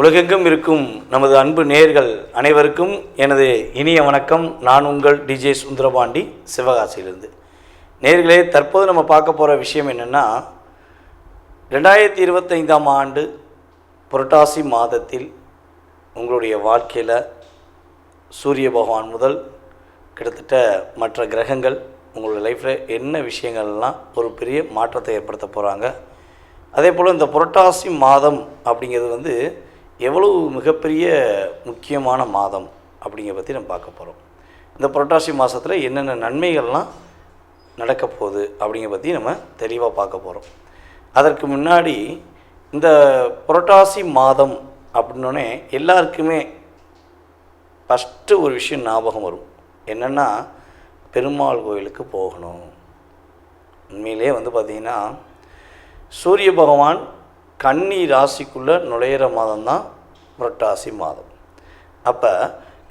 உலகெங்கும் இருக்கும் நமது அன்பு நேர்கள் அனைவருக்கும் எனது இனிய வணக்கம். நான் உங்கள் டிஜே சுந்தரபாண்டி சிவகாசியிலிருந்து. நேர்களே தற்போது நம்ம பார்க்க போகிற விஷயம் என்னென்னா ரெண்டாயிரத்தி இருபத்தைந்தாம் ஆண்டு புரட்டாசி மாதத்தில் உங்களுடைய வாழ்க்கையில் சூரிய பகவான் முதல் கிட்டத்தட்ட மற்ற கிரகங்கள் உங்களோட லைஃப்பில் என்ன விஷயங்கள்லாம் ஒரு பெரிய மாற்றத்தை ஏற்படுத்த போகிறாங்க அதே போல் இந்த புரட்டாசி மாதம் அப்படிங்கிறது வந்து எவ்வளவு மிகப்பெரிய முக்கியமான மாதம் அப்படிங்கிற பற்றி நம்ம பார்க்க போகிறோம் இந்த புரட்டாசி மாதத்தில் என்னென்ன நன்மைகள்லாம் நடக்க போகுது அப்படிங்கிற பற்றி நம்ம தெளிவாக பார்க்க போகிறோம் அதற்கு முன்னாடி இந்த புரட்டாசி மாதம் அப்படின்னோடனே எல்லாருக்குமே ஃபஸ்ட்டு ஒரு விஷயம் ஞாபகம் வரும். என்னென்னா பெருமாள் கோயிலுக்கு போகணும். உண்மையிலே வந்து பார்த்திங்கன்னா சூரிய பகவான் கன்னி ராசிக்குள்ளே நுழையிற மாதம் தான் புரட்டாசி மாதம். அப்போ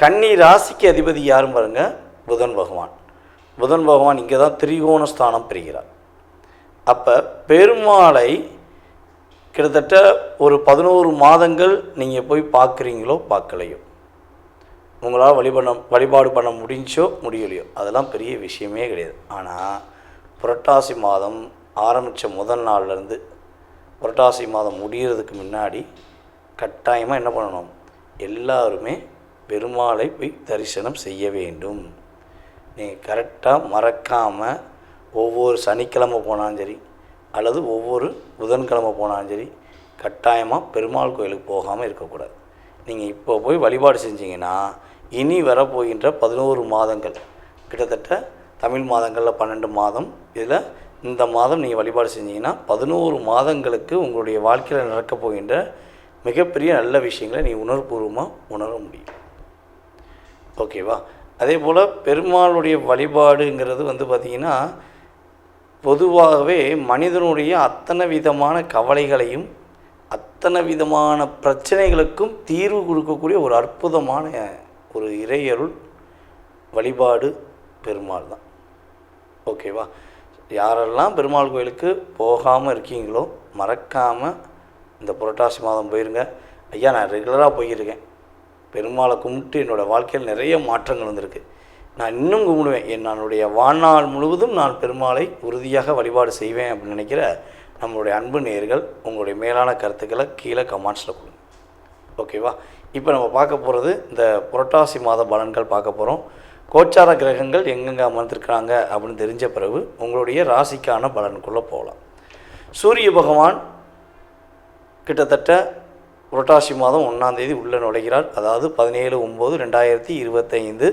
கன்னி ராசிக்கு அதிபதி யாரும் பாருங்க? புதன் பகவான். புதன் பகவான் இங்கே தான் திரிகோண ஸ்தானம் பெறுகிறார். அப்போ பெருமாளை கிட்டத்தட்ட ஒரு பதினோரு மாதங்கள் நீங்கள் போய் பார்க்குறீங்களோ பார்க்கலையோ. உங்களால் வழிபண்ண வழிபாடு பண்ண முடிஞ்சோ முடியலையோ அதெல்லாம் பெரிய விஷயமே கிடையாது. ஆனால் புரட்டாசி மாதம் ஆரம்பித்த முதல் நாள்லேருந்து புரட்டாசி மாதம் முடிகிறதுக்கு முன்னாடி கட்டாயமாக என்ன பண்ணணும்? எல்லாருமே பெருமாளை போய் தரிசனம் செய்ய வேண்டும். நீங்கள் கரெக்டாக மறக்காமல் ஒவ்வொரு சனிக்கிழமை போனாலும் சரி அல்லது ஒவ்வொரு புதன்கிழமை போனாலும் சரி கட்டாயமாக பெருமாள் கோயிலுக்கு போகாமல் இருக்கக்கூடாது. நீங்கள் இப்போ போய் வழிபாடு செஞ்சீங்கன்னா இனி வரப்போகின்ற பதினோரு மாதங்கள் கிட்டத்தட்ட தமிழ் மாதங்களில் பன்னெண்டு மாதம் இதில் இந்த மாதம் நீங்கள் வழிபாடு செஞ்சீங்கன்னா பதினோரு மாதங்களுக்கு உங்களுடைய வாழ்க்கையில் நடக்கப் போகின்ற மிகப்பெரிய நல்ல விஷயங்களை நீ உணர்வுபூர்வமாக உணர முடியும். ஓகேவா? அதே போல் பெருமாளுடைய வழிபாடுங்கிறது வந்து பார்த்திங்கன்னா பொதுவாகவே மனிதனுடைய அத்தனை விதமான கவலைகளையும் அத்தனை விதமான பிரச்சனைகளுக்கும் தீர்வு கொடுக்கக்கூடிய ஒரு அற்புதமான ஒரு இறையருள் வழிபாடு பெருமாள் தான் ஓகேவா? யாரெல்லாம் பெருமாள் கோயிலுக்கு போகாமல் இருக்கீங்களோ மறக்காமல் இந்த புரட்டாசி மாதம் போயிருங்க. ஐயா நான் ரெகுலராக போயிருக்கேன். பெருமாளை கும்பிட்டு என்னோடய வாழ்க்கையில் நிறைய மாற்றங்கள் வந்திருக்கு. நான் இன்னும் கும்பிடுவேன். என் என்னுடைய வாழ்நாள் முழுவதும் நான் பெருமாளை உறுதியாக வழிபாடு செய்வேன் அப்படின்னு நினைக்கிற நம்மளுடைய அன்பு நேர்கள் உங்களுடைய மேலான கருத்துக்களை கீழே கமெண்ட்ஸில் கொடுங்க. ஓகேவா இப்போ நம்ம பார்க்க போகிறது இந்த புரட்டாசி மாத பலன்கள் பார்க்க போகிறோம் கோச்சார கிரகங்கள் எங்கெங்கே அமர்ந்திருக்கிறாங்க அப்படின்னு தெரிஞ்ச பிறகு உங்களுடைய ராசிக்கான பலனுக்குள்ளே போகலாம். சூரிய பகவான் கிட்டத்தட்ட புரட்டாசி மாதம் ஒன்றாந்தேதி உள்ளே நுழைகிறார். அதாவது பதினேழு ஒம்பது ரெண்டாயிரத்தி இருபத்தைந்து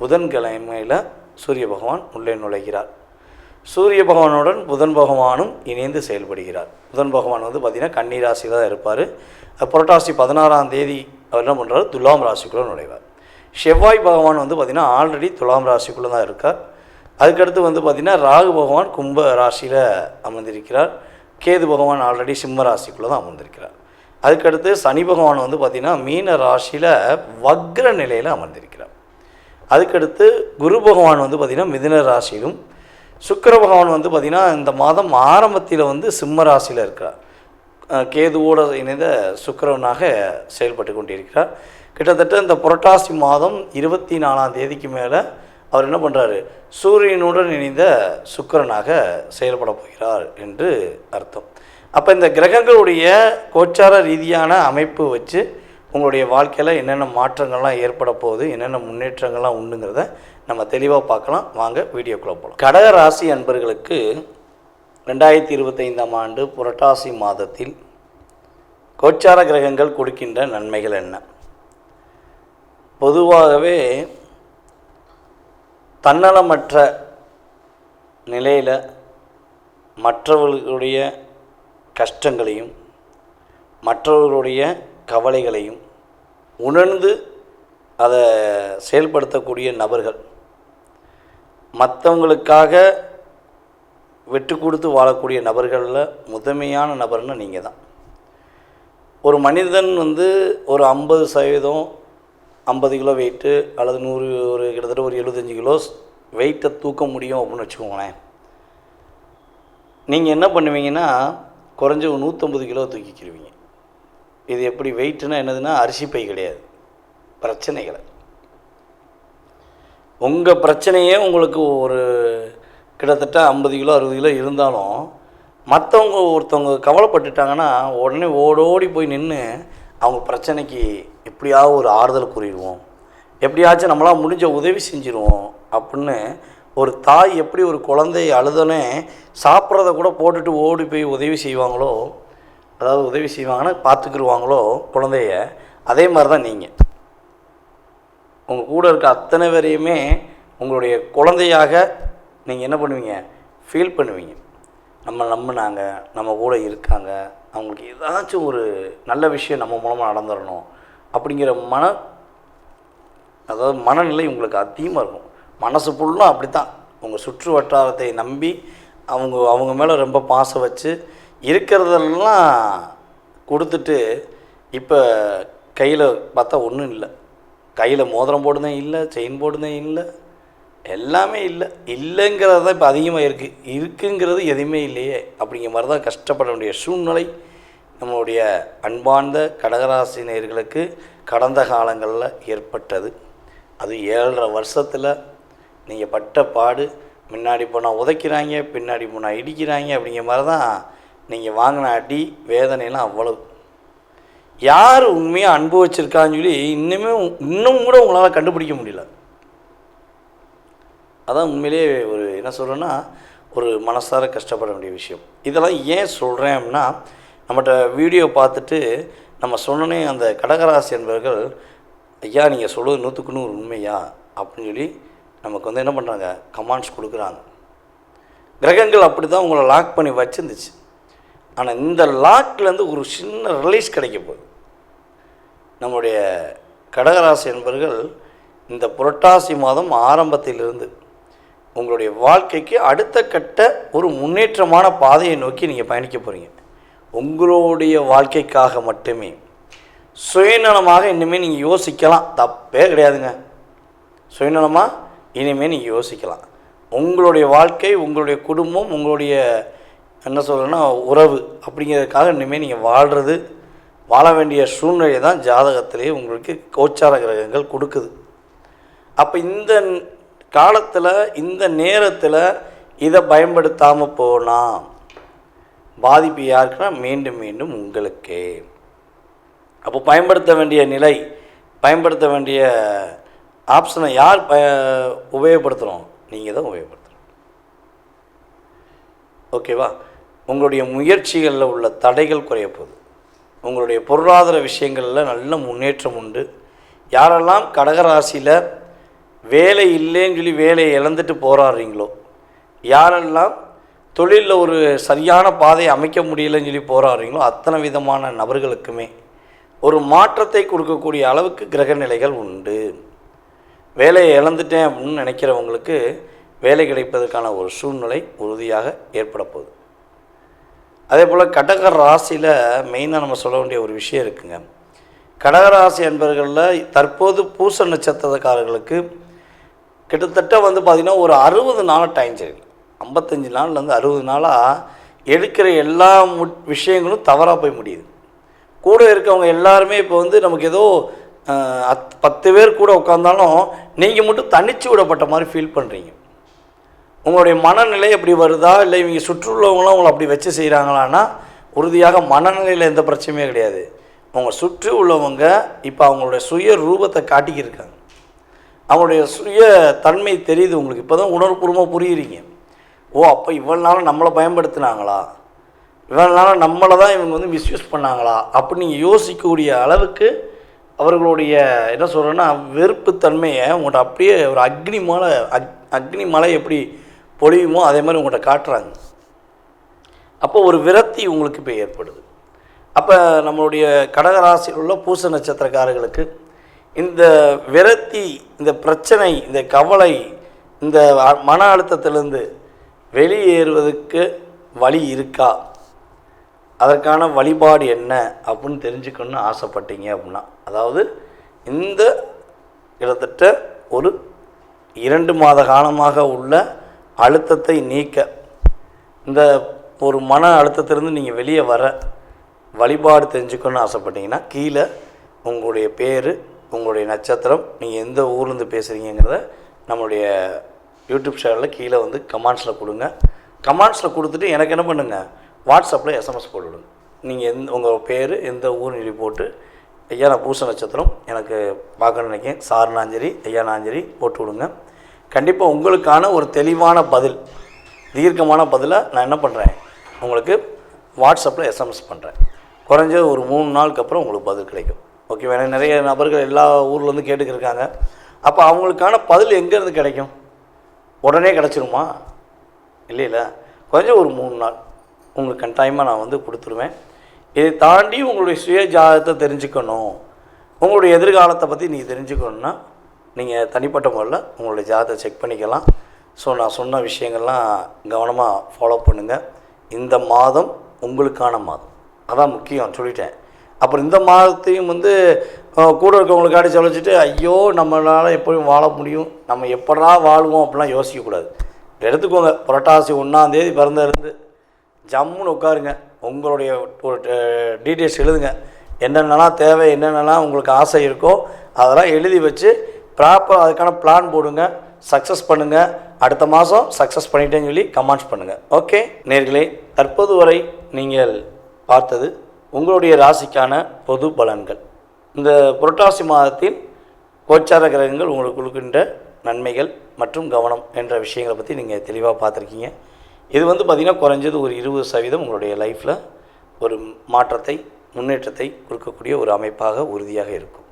புதன்கிழமையில் சூரிய பகவான் உள்ளே நுழைகிறார். சூரிய பகவானுடன் புதன் பகவானும் இணைந்து செயல்படுகிறார். புதன் பகவான் வந்து பார்த்திங்கன்னா கன்னி ராசியில் தான் இருப்பார். புரட்டாசி பதினாறாம் தேதி அவர் என்ன பண்ணுறாரு துலாம் ராசிக்குள்ளே நுழைவார். செவ்வாய் பகவான் வந்து பார்த்திங்கன்னா ஆல்ரெடி துலாம் ராசிக்குள்ளே தான் இருக்கார். அதுக்கடுத்து வந்து பார்த்திங்கன்னா ராகு பகவான் கும்ப ராசியில் அமர்ந்திருக்கிறார். கேது பகவான் ஆல்ரெடி சிம்ம ராசிக்குள்ளே தான் அமர்ந்திருக்கிறார். அதுக்கடுத்து சனி பகவான் வந்து பார்த்திங்கன்னா மீன ராசியில் வக்ர நிலையில் அமர்ந்திருக்கிறார். அதுக்கடுத்து குரு பகவான் வந்து பார்த்திங்கன்னா மிதுன ராசியிலும் சுக்கர பகவான் வந்து பார்த்திங்கன்னா இந்த மாதம் ஆரம்பத்தில் வந்து சிம்ம ராசியில் இருக்கிறார். அஹ் கேதுவோடு இணைந்த சுக்கரவனாக செயல்பட்டு கொண்டிருக்கிறார். கிட்டத்தட்ட இந்த புரட்டாசி மாதம் இருபத்தி நாலாம் தேதிக்கு மேலே அவர் என்ன பண்ணுறாரு சூரியனுடன் இணைந்த சுக்கரனாக செயல்பட போகிறார் என்று அர்த்தம். அப்போ இந்த கிரகங்களுடைய கோச்சார ரீதியான அமைப்பு வச்சு உங்களுடைய வாழ்க்கையில் என்னென்ன மாற்றங்கள்லாம் ஏற்பட போகுது என்னென்ன முன்னேற்றங்கள்லாம் உண்டுங்கிறத நம்ம தெளிவாக பார்க்கலாம். வாங்க வீடியோக்குள்ளே போகலாம் கடக ராசி அன்பர்களுக்கு ரெண்டாயிரத்தி இருபத்தைந்தாம் ஆண்டு புரட்டாசி மாதத்தில் கோச்சார கிரகங்கள் கொடுக்கின்ற நன்மைகள் என்ன? பொதுவாகவே தன்னலமற்ற நிலையில் மற்றவர்களுடைய கஷ்டங்களையும் மற்றவர்களுடைய கவலைகளையும் உணர்ந்து அதை செயல்படுத்தக்கூடிய நபர்கள். மற்றவங்களுக்காக வெட்டு கொடுத்து வாழக்கூடிய நபர்களில் முதன்மையான நபர்னு நீங்கள் தான் ஒரு மனிதன் வந்து ஒரு ஐம்பது சதவீதம் ஐம்பது கிலோ வெயிட்டு அல்லது நூறு ஒரு கிட்டத்தட்ட ஒரு எழுபத்தஞ்சு கிலோ வெயிட்டை தூக்க முடியும் அப்படின்னு வச்சுக்கோங்களேன். நீங்கள் என்ன பண்ணுவீங்கன்னா குறைஞ்ச ஒரு நூற்றம்பது கிலோ தூக்கிக்கிடுவீங்க இது எப்படி வெயிட்டுனா என்னதுன்னா அரிசி பை கிடையாது. பிரச்சனைகளை. உங்கள் பிரச்சனையே உங்களுக்கு ஒரு கிட்டத்தட்ட ஐம்பது கிலோ அறுபது கிலோ இருந்தாலும் மற்றவங்க ஒருத்தவங்க கவலைப்பட்டுட்டாங்கன்னா உடனே ஓடோடி போய் நின்று அவங்க பிரச்சனைக்கு எப்படியாவது ஒரு ஆறுதல் கூறிடுவோம். எப்படியாச்சும் நம்மளால் முடிஞ்ச உதவி செஞ்சிருவோம் அப்படின்னு ஒரு தாய் எப்படி ஒரு குழந்தை அழுதனே சாப்பிட்றத கூட போட்டுட்டு ஓடி போய் உதவி செய்வாங்களோ அதாவது உதவி செய்வாங்கன்னா பார்த்துக்குருவாங்களோ குழந்தைய அதே மாதிரி தான் நீங்கள் உங்கள் கூட இருக்க அத்தனை பேரையுமே உங்களுடைய குழந்தையாக நீங்கள் என்ன பண்ணுவீங்க? ஃபீல் பண்ணுவீங்க. நம்ம நம்பினாங்க நம்ம கூட இருக்காங்க. அவங்களுக்கு ஏதாச்சும் ஒரு நல்ல விஷயம் நம்ம மூலமாக நடந்துடணும் அப்படிங்கிற மன அதாவது மனநிலை உங்களுக்கு அதிகமாக இருக்கும். மனசு ஃபுல்லாக அப்படி தான் உங்கள் சுற்று வட்டாரத்தை நம்பி அவங்க அவங்க மேலே ரொம்ப பாசம் வச்சு இருக்கிறதெல்லாம் கொடுத்துட்டு இப்போ கையில் பார்த்தா ஒன்றும் இல்லை. கையில் மோதிரம் போடுதேன் இல்லை செயின் போடுதேன் இல்லை. எல்லாமே இல்லை. இல்லைங்கிறது தான் இப்போ அதிகமாக இருக்குது இருக்குங்கிறது எதுவுமே இல்லையே. அப்படிங்கிற மாதிரி தான் கஷ்டப்பட வேண்டிய சூழ்நிலை நம்மளுடைய அன்பார்ந்த கடகராசினியர்களுக்கு கடந்த காலங்களில் ஏற்பட்டது. அது ஏழரை வருஷத்தில் நீங்கள் பட்ட பாடு முன்னாடி போனால் உதைக்கிறாங்க பின்னாடி போனால் இடிக்கிறாங்க அப்படிங்கிற மாதிரி தான் நீங்கள் வாங்கின அடி வேதனைலாம் அவ்வளவு. யார் உண்மையாக அனுபவிச்சிருக்கான்னு சொல்லி இன்னுமே இன்னும் கூட உங்களால் கண்டுபிடிக்க முடியல. அதான் உண்மையிலேயே ஒரு என்ன சொல்கிறேன்னா ஒரு மனசார கஷ்டப்பட வேண்டிய விஷயம். இதெல்லாம் ஏன் சொல்கிறேன் அப்படின்னா நம்மகிட்ட வீடியோ பார்த்துட்டு நம்ம சொன்னனே அந்த கடகராசி என்பவர்கள் ஐயா நீங்கள் சொல்வது நூற்றுக்கு நூறு உண்மையா? அப்படின்னு சொல்லி நமக்கு வந்து என்ன பண்ணுறாங்க கமாண்ட்ஸ் கொடுக்குறாங்க. கிரகங்கள் அப்படி தான் உங்களை லாக் பண்ணி வச்சுருந்துச்சு. ஆனால் இந்த லாக்லேருந்து ஒரு சின்ன ரிலீஸ் கிடைக்க போகுது. நம்முடைய கடகராசி என்பவர்கள் இந்த புரட்டாசி மாதம் ஆரம்பத்திலிருந்து உங்களுடைய வாழ்க்கைக்கு அடுத்த கட்ட ஒரு முன்னேற்றமான பாதையை நோக்கி நீங்கள் பயணிக்க போகிறீங்க உங்களுடைய வாழ்க்கைக்காக மட்டுமே. சுயநலமாக இனிமேல் நீங்கள் யோசிக்கலாம். தப்பே கிடையாதுங்க. சுயநலமாக இனிமேல் நீங்கள் யோசிக்கலாம். உங்களுடைய வாழ்க்கை உங்களுடைய குடும்பம் உங்களுடைய என்ன சொல்கிறேன்னா உறவு அப்படிங்கிறதுக்காக இனிமேல் நீங்கள் வாழ்கிறது வாழ வேண்டிய சூழ்நிலை தான் ஜாதகத்திலே உங்களுக்கு கோச்சார கிரகங்கள் கொடுக்குது. அப்போ இந்த காலத்தில் இந்த நேரத்தில் இதை பயன்படுத்தாமல் போனால் பாதிப்பு யாருக்குன்னா மீண்டும் மீண்டும் உங்களுக்கே. அப்போ பயன்படுத்த வேண்டிய நிலை பயன்படுத்த வேண்டிய ஆப்ஷனை யார் ப உபயோகப்படுத்துகிறோம் நீங்கள் தான் உபயோகப்படுத்துகிறோம் ஓகேவா உங்களுடைய முயற்சிகளில் உள்ள தடைகள் குறைய போகுது. உங்களுடைய பொருளாதார விஷயங்களில் நல்ல முன்னேற்றம் உண்டு. யாரெல்லாம் கடகராசியில் வேலை இல்லைன்னு சொல்லி வேலையை இழந்துட்டு போராடுறீங்களோ? யாரெல்லாம் தொழிலில் ஒரு சரியான பாதையை அமைக்க முடியலன்னு சொல்லி போராடுறீங்களோ அத்தனை விதமான நபர்களுக்குமே ஒரு மாற்றத்தை கொடுக்கக்கூடிய அளவுக்கு கிரக நிலைகள் உண்டு. வேலையை இழந்துட்டேன் அப்படின்னு நினைக்கிறவங்களுக்கு வேலை கிடைப்பதற்கான ஒரு சூழ்நிலை உறுதியாக ஏற்பட போகுது. அதே போல் கடக ராசியில் மெயினாக நம்ம சொல்ல வேண்டிய ஒரு விஷயம் இருக்குங்க. கடகராசி என்பர்களில் தற்போது பூச நட்சத்திரக்காரர்களுக்கு கிட்டத்தட்ட வந்து பார்த்திங்கன்னா ஒரு அறுபது நாள் டைம் சரி. ஐம்பத்தஞ்சு நாள்லேருந்து அறுபது நாளாக எடுக்கிற எல்லா மு விஷயங்களும் தவறாக போய் முடியுது. கூட இருக்கவங்க எல்லாருமே இப்போ வந்து நமக்கு ஏதோ அத் பத்து பேர் கூட உட்காந்தாலும் நீங்கள் மட்டும் தனிச்சு விடப்பட்ட மாதிரி ஃபீல் பண்ணுறீங்க உங்களுடைய மனநிலை எப்படி வருதா? இல்லை இவங்க சுற்றுள்ளவங்களாம் உங்களை அப்படி வச்சு செய்கிறாங்களான்னா உறுதியாக மனநிலையில் எந்த பிரச்சனையுமே கிடையாது. உங்கள் சுற்றி உள்ளவங்க இப்போ அவங்களுடைய சுய ரூபத்தை காட்டிக்கிருக்காங்க அவங்களுடைய சுய தன்மை தெரியுது உங்களுக்கு. இப்போ தான் உணர்வுபூர்வமாக புரியுறீங்க. ஓ அப்போ இவ்வளோ நம்மளை பயன்படுத்தினாங்களா? இவ்வளோ நம்மளை தான் இவங்க வந்து மிஸ்யூஸ் பண்ணாங்களா? அப்படின்னு நீங்கள் யோசிக்கக்கூடிய அளவுக்கு அவர்களுடைய என்ன சொல்கிறேன்னா வெறுப்புத்தன்மையை உங்கள்கிட்ட அப்படியே ஒரு அக்னி மலை அக் அக்னி மலை எப்படி பொழியுமோ அதே மாதிரி உங்கள்கிட்ட காட்டுறாங்க. அப்போ ஒரு விரக்தி உங்களுக்கு இப்போ ஏற்படுது. அப்போ நம்மளுடைய கடகராசியில் உள்ள பூச நட்சத்திரக்காரர்களுக்கு இந்த விரக்தி இந்த பிரச்சனை இந்த கவலை இந்த மன அழுத்தத்திலிருந்து வெளியேறுவதற்கு வழி இருக்கா? அதற்கான வழிபாடு என்ன அப்படின்னு தெரிஞ்சுக்கணும்னு ஆசைப்பட்டீங்க அப்படின்னா அதாவது இந்த கிட்டத்தட்ட ஒரு இரண்டு மாத காலமாக உள்ள அழுத்தத்தை நீக்க இந்த ஒரு மன அழுத்தத்திலிருந்து நீங்கள் வெளியே வர வழிபாடு தெரிஞ்சுக்கணும்னு ஆசைப்பட்டீங்கன்னா கீழே உங்களுடைய பேர் உங்களுடைய நட்சத்திரம் நீங்கள் எந்த ஊர்லேருந்து பேசுகிறீங்கிறத நம்மளுடைய யூடியூப் சேனலில் கீழே வந்து கமெண்ட்ஸில் கொடுங்க. கமெண்ட்ஸில் கொடுத்துட்டு எனக்கு என்ன பண்ணுங்கள் வாட்ஸ்அப்பில் எஸ்எம்எஸ் போட்டுவிடுங்க. நீங்கள் எந் உங்கள் பேர் எந்த ஊர் எழுதி போட்டு ஐயா நான் பூச நட்சத்திரம் எனக்கு பார்க்கணும்னு நினைக்கிறேன். சார் நாஞ்சரி ஐயா நாஞ்சரி போட்டு விடுங்க. கண்டிப்பாக உங்களுக்கான ஒரு தெளிவான பதில் தீர்க்கமான பதிலை நான் என்ன பண்ணுறேன் உங்களுக்கு வாட்ஸ்அப்பில் எஸ்எம்எஸ் பண்ணுறேன் குறைஞ்சது ஒரு மூணு நாளுக்கு அப்புறம் உங்களுக்கு பதில் கிடைக்கும். ஓகேவா ஏன்னா நிறைய நபர்கள் எல்லா ஊர்லேருந்து கேட்டுக்கிருக்காங்க. அப்போ அவங்களுக்கான பதில் எங்கேருந்து கிடைக்கும்? உடனே கிடச்சிருமா? இல்லைல்ல கொஞ்சம் ஒரு மூணு நாள். உங்களுக்கு கட்டாயமாக நான் வந்து கொடுத்துருவேன். இதை தாண்டி உங்களுடைய சுய ஜாதகத்தை தெரிஞ்சுக்கணும். உங்களுடைய எதிர்காலத்தை பற்றி நீங்கள் தெரிஞ்சுக்கணுன்னா நீங்கள் தனிப்பட்ட முறையில் உங்களுடைய ஜாதகத்தை செக் பண்ணிக்கலாம். ஸோ நான் சொன்ன விஷயங்கள்லாம் கவனமாக ஃபாலோ பண்ணுங்கள் இந்த மாதம் உங்களுக்கான மாதம். அதான் முக்கியம் சொல்லிட்டேன். அப்புறம் இந்த மாதத்தையும் வந்து கூட இருக்கவங்களுக்கு அடிச்சு ஐயோ நம்மளால் எப்படியும் வாழ முடியும் நம்ம எப்படா வாழ்வோம் அப்படிலாம் யோசிக்கக்கூடாது எடுத்துக்கோங்க புரட்டாசி ஒன்றாந்தேதி பிறந்திருந்து ஜம்முன்னு உட்காருங்க உங்களுடைய ஒரு டீட்டெயில்ஸ் எழுதுங்க. என்னென்னலாம் தேவை என்னென்னலாம் உங்களுக்கு ஆசை இருக்கோ அதெல்லாம் எழுதி வச்சு ப்ராப்பர் அதுக்கான பிளான் போடுங்க சக்ஸஸ் பண்ணுங்கள் அடுத்த மாதம் சக்ஸஸ் பண்ணிட்டேன்னு சொல்லி கமெண்ட்ஸ் பண்ணுங்கள் ஓகே நேர்களே தற்போது வரை நீங்கள் பார்த்தது உங்களுடைய ராசிக்கான பொது பலன்கள். இந்த புரட்டாசி மாதத்தில் கோச்சார கிரகங்கள் உங்களுக்கு கொடுக்கின்ற நன்மைகள் மற்றும் கவனம் என்ற விஷயங்களை பற்றி நீங்கள் தெளிவாக பார்த்துருக்கீங்க. இது வந்து பார்த்திங்கன்னா குறைஞ்சது ஒரு இருபது சதவீதம் உங்களுடைய லைஃப்பில் ஒரு மாற்றத்தை முன்னேற்றத்தை கொடுக்கக்கூடிய ஒரு அமைப்பாக உறுதியாக இருக்கும்.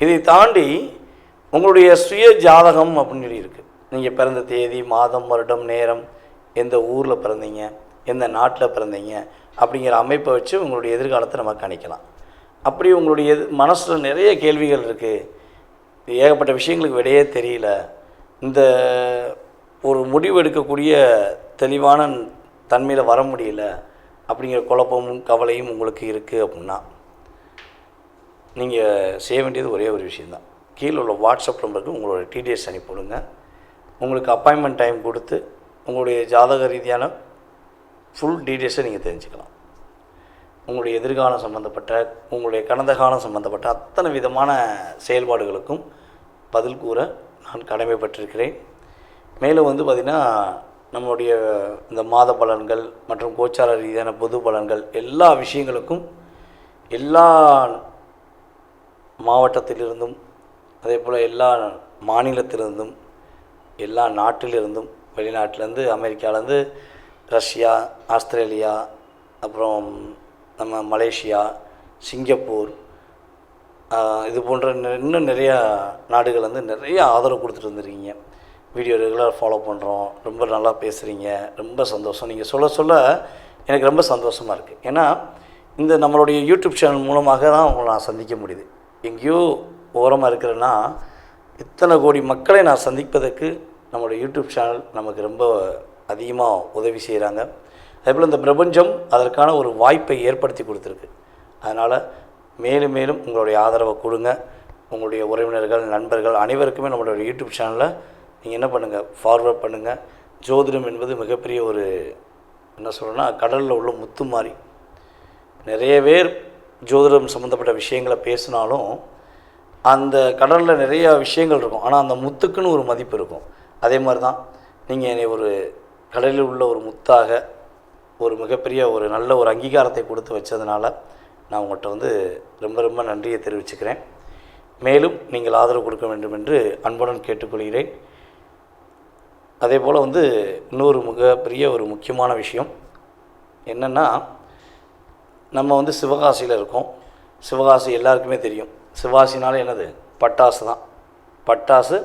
இதை தாண்டி உங்களுடைய சுய ஜாதகம் அப்படின்னு சொல்லி இருக்குது நீங்கள் பிறந்த தேதி மாதம் வருடம் நேரம் எந்த ஊரில் பிறந்தீங்க? எந்த நாட்டில் பிறந்தீங்க அப்படிங்கிற அமைப்பை வச்சு உங்களுடைய எதிர்காலத்தை நம்ம கணிக்கலாம். அப்படி உங்களுடைய எது மனசில் நிறைய கேள்விகள் இருக்குது ஏகப்பட்ட விஷயங்களுக்கு விடையே தெரியல. இந்த ஒரு முடிவு எடுக்கக்கூடிய தெளிவான தன்மையில் வர முடியல அப்படிங்கிற குழப்பமும் கவலையும் உங்களுக்கு இருக்குது அப்படின்னா நீங்கள் செய்ய வேண்டியது ஒரே ஒரு விஷயந்தான் கீழே உள்ள வாட்ஸ்அப் நம்பருக்கு உங்களோட டிடிஎஸ் அனுப்பிவிடுங்க உங்களுக்கு அப்பாயின்மெண்ட் டைம் கொடுத்து உங்களுடைய ஜாதக ரீதியான ஃபுல் டீட்டெயில்ஸை நீங்கள் தெரிஞ்சுக்கலாம். உங்களுடைய எதிர்காலம் சம்மந்தப்பட்ட உங்களுடைய கடந்த காலம் சம்மந்தப்பட்ட அத்தனை விதமான செயல்பாடுகளுக்கும் பதில் கூற நான் கடமைப்பட்டிருக்கிறேன். மேலும் வந்து பார்த்திங்கன்னா நம்மளுடைய இந்த மாத பலன்கள் மற்றும் கோச்சார ரீதியான பொது பலன்கள் எல்லா விஷயங்களுக்கும் எல்லா மாவட்டத்திலிருந்தும் அதே போல் எல்லா மாநிலத்திலிருந்தும் எல்லா நாட்டிலிருந்தும் வெளிநாட்டிலேருந்து அமெரிக்காலேருந்து ரஷ்யா ஆஸ்திரேலியா அப்புறம் நம்ம மலேசியா சிங்கப்பூர் இது போன்ற இன்னும் நிறையா நாடுகள் வந்து நிறைய ஆதரவு கொடுத்துட்டு வந்துருக்கீங்க. வீடியோ ரெகுலராக ஃபாலோ பண்ணுறோம் ரொம்ப நல்லா பேசுகிறீங்க ரொம்ப சந்தோஷம். நீங்கள் சொல்ல சொல்ல எனக்கு ரொம்ப சந்தோஷமாக இருக்குது ஏன்னா இந்த நம்மளுடைய யூடியூப் சேனல் மூலமாக தான் உங்களை நான் சந்திக்க முடியுது. எங்கேயோ ஓரமாக இருக்கிறேன்னா இத்தனை கோடி மக்களை நான் சந்திப்பதற்கு நம்மளுடைய யூடியூப் சேனல் நமக்கு ரொம்ப அதிகமாக உதவி செய்கிறாங்க. அதேபோல் இந்த பிரபஞ்சம் அதற்கான ஒரு வாய்ப்பை ஏற்படுத்தி கொடுத்துருக்கு. அதனால் மேலும் மேலும் உங்களுடைய ஆதரவை கொடுங்க. உங்களுடைய உறவினர்கள் நண்பர்கள் அனைவருக்குமே நம்மளுடைய யூடியூப் சேனலில் நீங்கள் என்ன பண்ணுங்கள் ஃபார்வர்ட் பண்ணுங்கள் ஜோதிடம் என்பது மிகப்பெரிய ஒரு என்ன சொல்கிறேன்னா கடலில் உள்ள முத்து மாதிரி நிறைய பேர் ஜோதிடம் சம்மந்தப்பட்ட விஷயங்களை பேசினாலும் அந்த கடலில் நிறையா விஷயங்கள் இருக்கும். ஆனால் அந்த முத்துக்குன்னு ஒரு மதிப்பு இருக்கும். அதே மாதிரி தான் நீங்கள் என்னை ஒரு கடலில் உள்ள ஒரு முத்தாக ஒரு மிகப்பெரிய ஒரு நல்ல ஒரு அங்கீகாரத்தை கொடுத்து வச்சதுனால நான் உங்கள்கிட்ட வந்து ரொம்ப ரொம்ப நன்றியை தெரிவிச்சுக்கிறேன். மேலும் நீங்கள் ஆதரவு கொடுக்க வேண்டும் என்று அன்புடன் கேட்டுக்கொள்கிறேன். அதே போல் வந்து இன்னொரு மிகப்பெரிய ஒரு முக்கியமான விஷயம் என்னென்னா நம்ம வந்து சிவகாசியில் இருக்கோம். சிவகாசி எல்லாருக்குமே தெரியும். சிவகாசினாலே என்னது? பட்டாசு தான். பட்டாசு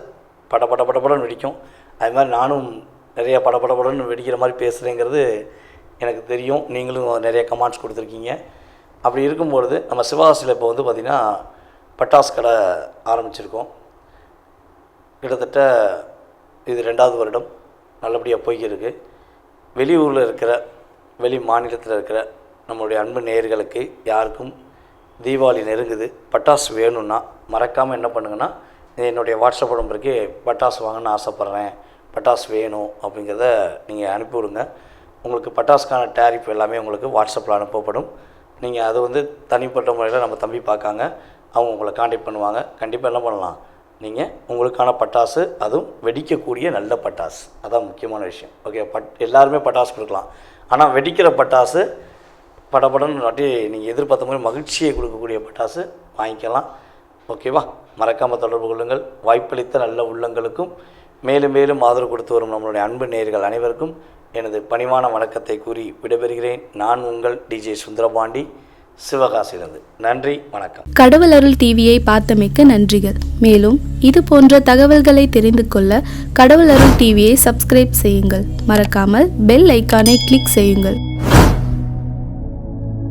பட பட பட வெடிக்கும். அது மாதிரி நானும் நிறைய படபடபடன்னு வெடிக்கிற மாதிரி பேசுகிறேங்கிறது எனக்கு தெரியும். நீங்களும் நிறைய கமெண்ட்ஸ் கொடுத்துருக்கீங்க. அப்படி இருக்கும்பொழுது நம்ம சிவகாசியில் இப்போ வந்து பார்த்திங்கன்னா பட்டாசு கடை ஆரம்பிச்சிருக்கோம். கிட்டத்தட்ட இது ரெண்டாவது வருடம் நல்லபடியாக போய்க்கிருக்கு. வெளியூரில் இருக்கிற வெளி மாநிலத்தில் இருக்கிற நம்மளுடைய அன்பு நேயர்களுக்கு யாருக்கும் தீபாவளி நெருங்குது. பட்டாசு வேணும்னா மறக்காமல் என்ன பண்ணுங்கன்னா என்னுடைய வாட்ஸ்அப் நம்பருக்கு பட்டாசு வாங்கணும்னு ஆசைப்பட்றேன். பட்டாசு வேணும் அப்படிங்கிறத நீங்கள் அனுப்பிவிடுங்க. உங்களுக்கு பட்டாசுக்கான டேரிஃப் எல்லாமே உங்களுக்கு வாட்ஸ்அப்பில் அனுப்பப்படும். நீங்கள் அது வந்து தனிப்பட்ட முறையில் நம்ம தம்பி பார்க்காங்க. அவங்க உங்களை காண்டாக்ட் பண்ணுவாங்க. கண்டிப்பாக என்ன பண்ணலாம்? நீங்கள் உங்களுக்கான பட்டாசு அதுவும் வெடிக்கக்கூடிய நல்ல பட்டாசு. அதான் முக்கியமான விஷயம். ஓகே பட் எல்லாருமே பட்டாசு கொடுக்கலாம். ஆனால் வெடிக்கிற பட்டாசு படப்படன்னு நாட்டி நீங்கள் எதிர்பார்த்த மாதிரி மகிழ்ச்சியை கொடுக்கக்கூடிய பட்டாசு வாங்கிக்கலாம். ஓகேவா மறக்காமல் தொடர்பு கொள்ளுங்கள். வாய்ப்பளித்த நல்ல உள்ளங்களுக்கும் மேலும் மேலும் ஆதரவு கொடுத்து வரும் நம்மளுடைய அன்பு நேயர்கள் அனைவருக்கும் எனது பணிவான வணக்கத்தை கூறி விடைபெறுகிறேன். நான் உங்கள் டிஜே சுந்தரபாண்டி. சிவகாசிலிருந்து நன்றி வணக்கம். கடவுள் அருள் டிவியை பார்த்தமைக்க நன்றிகள். மேலும் இது போன்ற தகவல்களை தெரிந்து கொள்ள கடவுள் அருள் டிவியை சப்ஸ்கிரைப் செய்யுங்கள். மறக்காமல் பெல் ஐக்கானை கிளிக் செய்யுங்கள்.